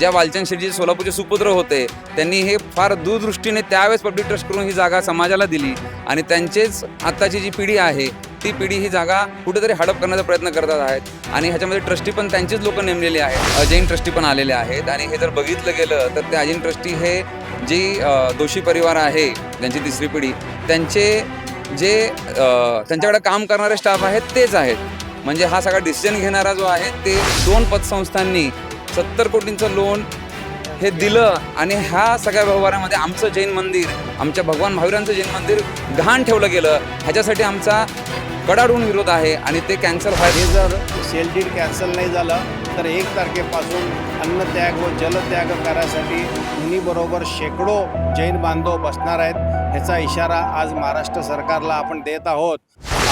ज्या वालचंद शेठजी सोलापूरचे सुपुत्र होते त्यांनी हे फार दूरदृष्टीने त्यावेळेस पब्लिक ट्रस्ट करून ही जागा समाजाला दिली. आणि त्यांचेच आत्ताची जी पिढी आहे ती पिढी ही जागा कुठेतरी हडप करण्याचा प्रयत्न करतात आहेत. आणि ह्याच्यामध्ये ट्रस्टी पण त्यांचीच लोक नेमलेली आहेत. अजैन ट्रस्टी पण आलेले आहेत. आणि हे जर बघितलं गेलं तर ते अजैन ट्रस्टी हे जी दोषी परिवार आहे त्यांची तिसरी पिढी त्यांचे जे त्यांच्याकडे काम करणारे स्टाफ आहेत तेच आहेत. म्हणजे हा सगळा डिसिजन घेणारा जो आहे ते दोन पतसंस्थांनी सत्तर कोटींचं लोन हे दिलं आणि ह्या सगळ्या व्यवहारामध्ये आमचं जैन मंदिर आमच्या भगवान महावीरांचं जैन मंदिर घाण ठेवलं गेलं. ह्याच्यासाठी आमचा कडाडून विरोध आहे आणि ते कॅन्सल व्हायचे जर सेल डीड कॅन्सल नाही झालं तर एक तारखेपासून अन्नत्याग व जलत्याग करायसाठी मुनीबरोबर शेकडो जैन बांधव बसणार आहेत ह्याचा इशारा आज महाराष्ट्र सरकारला आपण देत आहोत.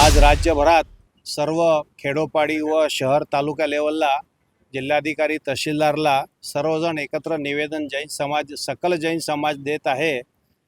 आज राज्यभरात सर्व खेडोपाडी व शहर तालुका लेवलला जिल्हाधिकारी तहसीलदारला सर्वजण एकत्र निवेदन जैन समाज सकल जैन समाज देत आहे.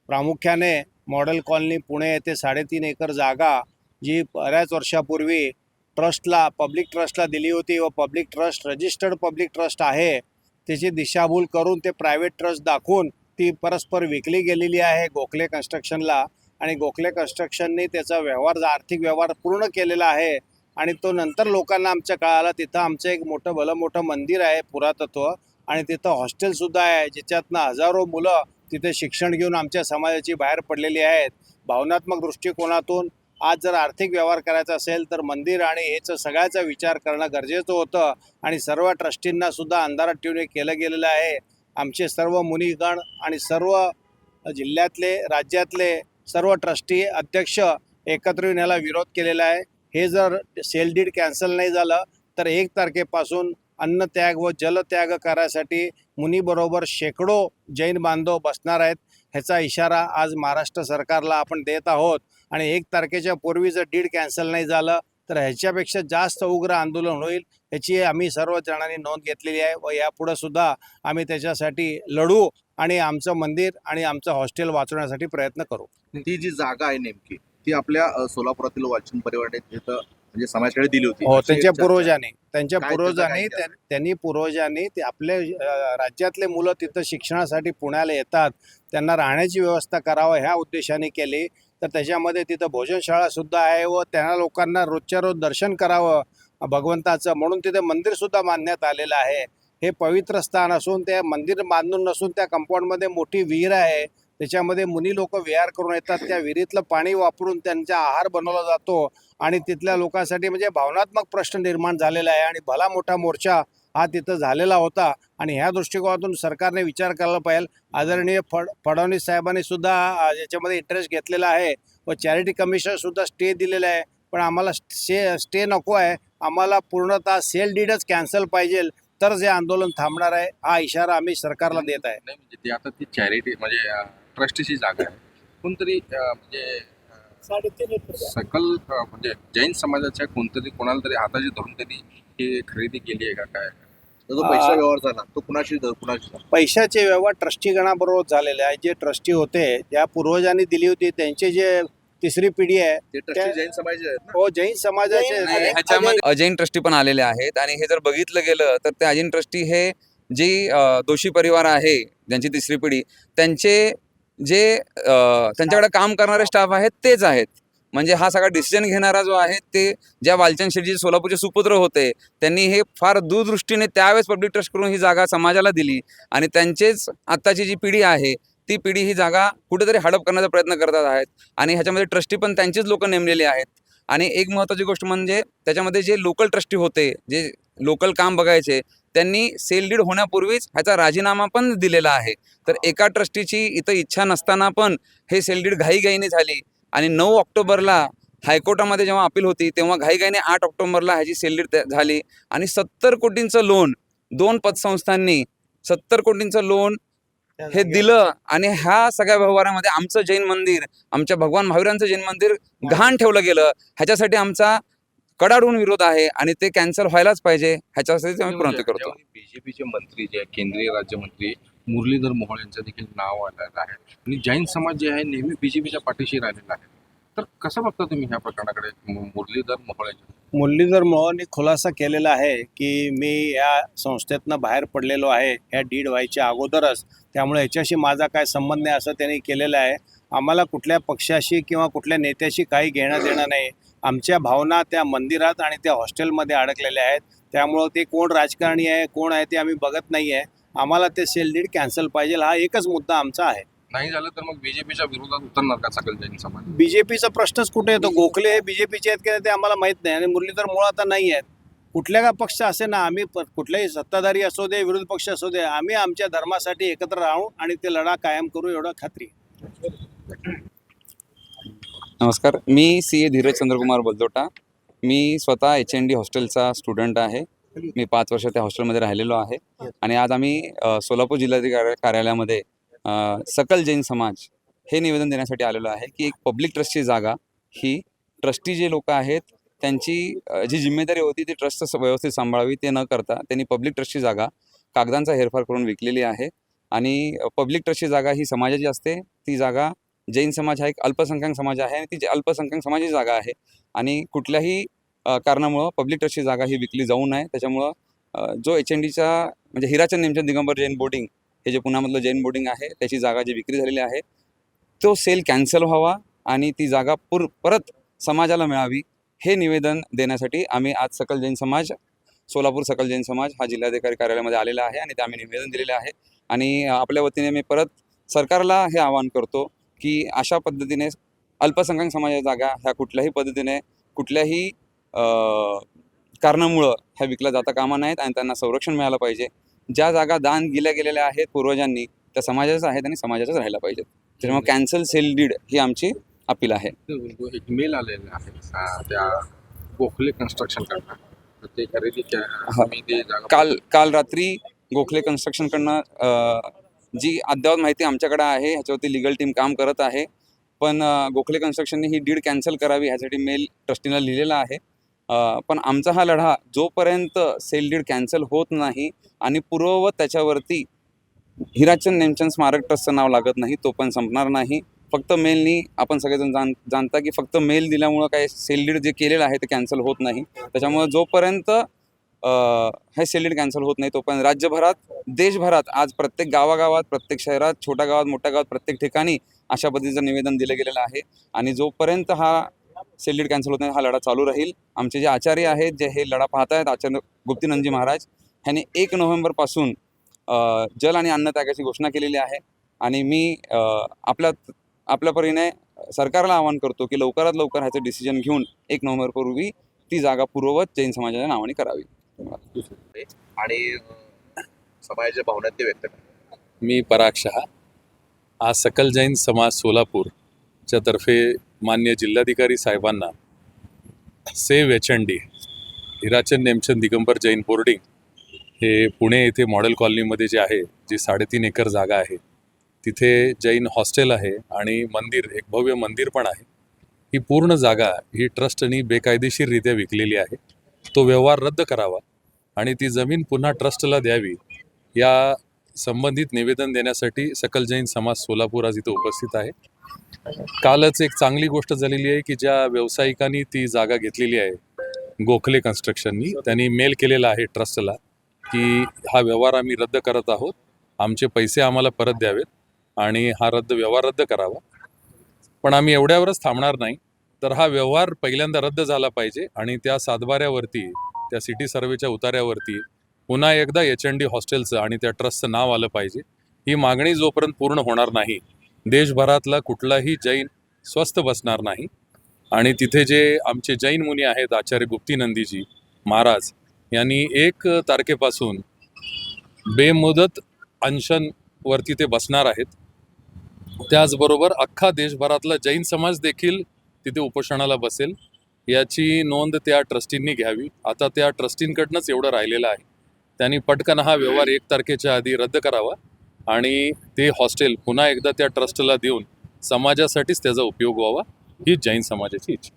प्रामुख्याने मॉडेल कॉलनी पुणे येथे साडेतीन एकर जागा जी बऱ्याच वर्षापूर्वी ट्रस्टला पब्लिक ट्रस्टला दिली होती व public trust registered public trust आहे. त्याची दिशाभूल करून ते प्रायव्हेट ट्रस्ट दाखवून ती परस्पर विकली गेलेली आहे गोखले कन्स्ट्रक्शनला. आणि गोखले कन्स्ट्रक्शनने त्याचा व्यवहार आर्थिक व्यवहार पूर्ण केलेला आहे. आणि तो नंतर लोकांना आमच्या कळाला तिथं आमचं एक मोठं भलं मोठं मंदिर आहे पुरातत्व. आणि तिथं हॉस्टेलसुद्धा आहे ज्याच्यातनं हजारो मुलं तिथे शिक्षण घेऊन आमच्या समाजाची बाहेर पडलेली आहेत. भावनात्मक दृष्टिकोनातून आज जर आर्थिक व्यवहार करायचा असेल तर मंदिर आणि हेच सगळ्याचा विचार करणं गरजेचं होतं. आणि सर्व ट्रस्टींना सुद्धा अंधारात ठेवून हे केलं गेलेलं आहे. आमचे सर्व मुनिगण आणि सर्व जिल्ह्यातले राज्यातले सर्व ट्रस्टी अध्यक्ष एकत्र येऊन याला विरोध केलेला आहे. हे जर सेल डीड कॅन्सल नाही झालं तर एक तारखेपासून अन्नत्याग व जलत्याग करायसाठी मुनीबरोबर शेकडो जैन बांधव बसणार आहेत. ह्याचा इशारा आज महाराष्ट्र सरकारला आपण देत आहोत. आणि एक तारखेच्या पूर्वी जर डीड कॅन्सल नाही झालं तर ह्याच्यापेक्षा जास्त उग्र आंदोलन होईल याची आम्ही सर्व जणांनी नोंद घेतलेली आहे व यापुढं सुद्धा आम्ही त्याच्यासाठी लढू आणि आमचं मंदिर आणि आमचं हॉस्टेल वाचवण्यासाठी प्रयत्न करू. ती जी जागा आहे नेमकी ती आपल्या सोलापुरातील वाचन परिवाराने म्हणजे समाजाकडे दिली होती. हो त्यांच्या. पूर्वजांनी त्यांच्या पूर्वजांनी त्यांनी पूर्वजांनी ते आपले राज्यातले मुलं तिथं शिक्षणासाठी पुण्याला येतात त्यांना राहण्याची व्यवस्था करावं ह्या उद्देशाने केली. तर त्याच्यामध्ये तिथं भोजनशाळा सुद्धा आहे व त्यांना लोकांना रोजच्या रोज दर्शन करावं भगवंताचं. म्हणून तिथे मंदिर सुद्धा बांधण्यात आलेलं आहे. हे पवित्र स्थान असून ते मंदिर बांधून नसून त्या कंपाऊंडमध्ये मोठी विहीर आहे. त्याच्यामध्ये मुनी लोक विहार करून येतात. त्या विहिरीतलं पाणी वापरून त्यांचा आहार बनवला जातो आणि तिथल्या लोकांसाठी म्हणजे भावनात्मक प्रश्न निर्माण झालेला आहे आणि भला मोठा मोर्चा हा तिथं झालेला होता. आणि ह्या दृष्टिकोनातून सरकारने विचार करायला पाहिजे. आदरणीय फड फडणवीस साहेबांनी सुद्धा याच्यामध्ये इंटरेस्ट घेतलेला आहे व चॅरिटी कमिशन सुद्धा स्टे दिलेला आहे. पण आम्हाला स्टे स्टे नको आहे. आम्हाला पूर्णतः सेल डीडच कॅन्सल पाहिजे. तर जे आंदोलन थांबणार आहे. हा इशारा आम्ही सरकारला देत आहे. म्हणजे आता ती चॅरिटी म्हणजे ट्रस्टीची जागा आहे. कोणतरी म्हणजे सकल म्हणजे जैन समाजाच्या कोणतरी कोणाला तरी हाताची धरून त्यांनी ही खरेदी केली आहे का काय? जो पैसा व्यवहार झाला तो कुणाशी कुणाशी? पैशाचे व्यवहार ट्रस्टीगणाबरोबर झालेले आहे जे ट्रस्टी होते ज्या पूर्वजांनी दिली होती त्यांचे जे तिसरी पिढी आहे ते ट्रस्टी त्या- जैन समाजाचे आहेत ना? हो जैन समाजाचे. ह्याच्यामध्ये अजैन ट्रस्टी पण आलेले आहेत. आणि हे जर बघितलं गेलं तर ते अजैन ट्रस्टी हे जी दोषी परिवार आहे ज्यांची तिसरी पिढी त्यांचे जे त्यांच्याकडे काम करणारे स्टाफ आहेत तेच आहेत. म्हणजे हा सगळा डिसिजन घेणारा जो आहे ते ज्या वालचंद शेटजी सोलापूरचे सुपुत्र होते त्यांनी हे फार दूरदृष्टीने त्यावेळेस पब्लिक ट्रस्ट करून ही जागा समाजाला दिली. आणि त्यांचेच आत्ताची जी पिढी आहे ती पिढी ही जागा कुठेतरी हडप करण्याचा प्रयत्न करतात आहेत. आणि ह्याच्यामध्ये ट्रस्टी पण त्यांचीच लोक नेमलेली आहेत. आणि एक महत्त्वाची गोष्ट म्हणजे त्याच्यामध्ये जे लोकल ट्रस्टी होते जे लोकल काम बघायचे त्यांनी सेल डीड होण्यापूर्वीच ह्याचा राजीनामा पण दिलेला आहे. तर एका ट्रस्टीची इथं इच्छा नसताना पण हे सेल डीड घाईघाईने झाली. आणि नऊ ऑक्टोबरला हायकोर्टामध्ये जेव्हा अपील होती तेव्हा घाईघाईने आठ ऑक्टोबरला ह्याची सेल डीड झाली. आणि सत्तर कोटींचं लोन दोन पतसंस्थांनी सत्तर कोटींचं लोन हे दिलं आणि ह्या सगळ्या व्यवहारामध्ये आमचं जैन मंदिर आमच्या भगवान महावीरांचं जैन मंदिर घाण ठेवलं गेलं. ह्याच्यासाठी आमचा कडाडून विरोध आहे आणि ते कॅन्सल व्हायलाच पाहिजे ह्याच्यासाठी आम्ही विनंती करतो. बीजेपीचे मंत्री जे केंद्रीय राज्यमंत्री मुरलीधर मोहोळ यांचं देखील नाव आलेलं आहे. आणि जैन समाज जे आहे नेहमी बीजेपीच्या पाठीशी राहिलेला आहे. तर कसं बघता तुम्ही ह्या प्रकरणाकडे मुरलीधर मोहोळ्याच्या मुरलीधर मोहननी खुलासा केलेला आहे की मी या संस्थेतनं बाहेर पडलेलो आहे ह्या डीड व्हायच्या अगोदरच. त्यामुळे ह्याच्याशी माझा काय संबंध नाही असं त्यांनी केलेलं आहे. आम्हाला कुठल्या पक्षाशी किंवा कुठल्या नेत्याशी काही घेणं देणं नाही. आमच्या भावना त्या मंदिरात आणि त्या हॉस्टेलमध्ये अडकलेल्या आहेत. त्यामुळं ते कोण राजकारणी आहे कोण आहे ते आम्ही बघत नाही आहे आम्हाला ते सेल डीड कॅन्सल पाहिजे हा एकच मुद्दा आमचा आहे. नाही झालं तर मग बीजेपीच्या विरोधात उतरणार का सकल जैन समाज? बीजेपीचा प्रश्नच कुठे येतो? गोखले हे बीजेपीचे आहेत की ते आम्हाला माहीत नाही आणि मुरलीधर मुळ आता नाही आहेत. कुठल्या का पक्ष असे ना आम्ही कुठल्याही सत्ताधारी असू दे विरोधी पक्ष असू दे आम्ही आमच्या धर्मासाठी एकत्र राहू आणि ते लढा कायम करू एवढं खात्री नमस्कार मी सी ए धीरज चंद्रकुमार बलदोटा. मी स्वतः एच एन डी हॉस्टेलचा स्टुडंट आहे. मी पाच वर्ष त्या हॉस्टेलमध्ये राहिलेलो आहे. आणि आज आम्ही अ, सोलापूर जिल्हाधिकारी कार्यालयामध्ये अ, सकल जैन समाज हे निवेदन देण्यासाठी आलेलो आहे की एक पब्लिक ट्रस्टची जागा ही ट्रस्टी जे लोक आहेत त्यांची अ, जी जिम्मेदारी होती ती ट्रस्ट व्यवस्थित सांभाळावी ते न करता त्यांनी पब्लिक ट्रस्टची जागा कागदांचा हेरफार करून विकलेली आहे. आणि पब्लिक ट्रस्टची जागा ही समाजाची असते. ती जागा जैन समाज हा एक अल्पसंख्याक समाज आहे आणि ती जी अल्पसंख्याक समाजाची जागा आहे आणि कुठल्याही कारणामुळं पब्लिक ट्रस्टची जागा ही विकली जाऊ नये. त्याच्यामुळं जो एच एन डीचा म्हणजे हिराचंद नेमचंद दिगंबर जैन बोर्डिंग हे जे पुण्यामधलं जैन बोर्डिंग आहे त्याची जागा जी विक्री झालेली आहे तो सेल कॅन्सल व्हावा आणि ती जागा पुर परत समाजाला मिळावी हे निवेदन देण्यासाठी आम्ही आज सकल जैन समाज सोलापूर सकल जैन समाज हा जिल्हाधिकारी कार्यालयामध्ये आलेला आहे आणि ते आम्ही निवेदन दिलेले आहे. आणि आपल्या वतीने मी परत सरकारला हे आवाहन करतो की अशा पद्धतीने अल्पसंख्याक समाजाच्या जागा ह्या कुठल्याही पद्धतीने कुठल्याही कारणामुळं ह्या विकल्या जाता कामा नाहीत आणि त्यांना संरक्षण मिळालं पाहिजे. ज्या जागा दान दिल्या गेलेल्या आहेत पूर्वजांनी त्या समाजाच्याच आहेत आणि समाजाच्याच राहायला पाहिजेत. त्याच्यामुळे कॅन्सल सेल डीड ही आमची अपील आहे. एक मेल आलेला आहे. त्या गोखले कन्स्ट्रक्शन करणार. तर ते खरेदी काल काल रात्री गोखले कन्स्ट्रक्शनकडनं जी अद्ययावत माहिती आमच्याकडे आहे ह्याच्यावरती लिगल टीम काम करत आहे. पण गोखले कन्स्ट्रक्शनने ही डीड कॅन्सल करावी ह्यासाठी मेल ट्रस्टीला लिहिलेला आहे. पण आमचा हा लढा जोपर्यंत सेल डीड कॅन्सल होत नाही आणि पूर्ववत त्याच्यावरती हिराचंद नेमचंद स्मारक ट्रस्टचं नाव लागत नाही तो पण संपणार नाही. फक्त मेलनी आपण सगळेजण जाण जाणता की फक्त मेल दिल्यामुळं काय सेल डीड जे केलेलं आहे ते कॅन्सल होत नाही. त्याच्यामुळं जोपर्यंत हे सेल कॅन्सल होत नाही तो पण राज्यभरात देशभरात आज प्रत्येक गावागावात प्रत्येक शहरात छोट्या गावात मोठ्या गावात प्रत्येक ठिकाणी अशा पद्धतीचं निवेदन दिलं गेलेलं आहे. आणि जोपर्यंत हा सेल कॅन्सल होत नाही हा लढा चालू राहील. आमचे जे आचार्य आहेत जे हे लढा पाहत आहेत आचार्य गुप्तीनंदजी महाराज ह्यांनी एक नोव्हेंबरपासून जल आणि अन्न त्यागाची घोषणा केलेली आहे. आणि मी आपल्या आपल्या परीने सरकारला आवाहन करतो की लवकरात लवकर ह्याचं डिसिजन घेऊन एक नोव्हेंबरपूर्वी ती जागा पूर्ववत जैन समाजाच्या नावाने करावी. आणि समाजाच्या भावना ते व्यक्त करतात. मी पराग शहा आज सकल जैन समाज सोलापूरच्या तर्फे मान्य जिल्हाधिकारी साहेबांना से H N D Hirachand Nemchand Digambar Jain boarding हे पुणे येथे मॉडेल कॉलनीमध्ये जे आहे जी साडेतीन एकर जागा आहे तिथे जैन हॉस्टेल आहे आणि मंदिर एक भव्य मंदिर पण आहे. ही पूर्ण जागा ही ट्रस्टनी बेकायदेशीररित्या विकलेली आहे. तो व्यवहार रद्द करावा. आणि ती जमीन पुन्हा ट्रस्टला द्यावी या संबंधित निवेदन देण्यासाठी सकल जैन समाज सोलापूर आज इथं उपस्थित आहे. कालच एक चांगली गोष्ट झालेली आहे की ज्या व्यावसायिकांनी ती जागा घेतलेली आहे गोखले कन्स्ट्रक्शननी त्यांनी मेल केलेला आहे ट्रस्टला की हा व्यवहार आम्ही रद्द करत आहोत आमचे पैसे आम्हाला परत द्यावेत आणि हा रद्द व्यवहार रद्द करावा. पण आम्ही एवढ्यावरच थांबणार नाही तर हा व्यवहार पहिल्यांदा रद्द झाला पाहिजे आणि त्या सातबाऱ्यावरती त्या सिटी सर्वेच्या उतार्यावरती पुन्हा एकदा एच एन डी हॉस्टेलचं आणि त्या ट्रस्टचं नाव आलं पाहिजे. ही मागणी जोपर्यंत पूर्ण होणार नाही देशभरातला कुठलाही जैन स्वस्थ बसणार नाही. आणि तिथे जे आमचे जैन मुनी आहेत आचार्य गुप्तीनंदीजी महाराज यांनी एक तारखेपासून बेमुदत अनशनवरती ते बसणार आहेत. त्याचबरोबर अख्खा देशभरातला जैन समाज देखील तिथे उपोषणाला बसेल. याची नोंद त्या ट्रस्टींनी घ्यावी. आता त्या ट्रस्टींकडनंच एवढं राहिलेलं आहे. त्यांनी पटकन हा व्यवहार एक तारखेच्या आधी रद्द करावा आणि ते हॉस्टेल पुन्हा एकदा त्या ट्रस्टला देऊन समाजासाठीच त्याचा उपयोग व्हावा ही जैन समाजाची इच्छा.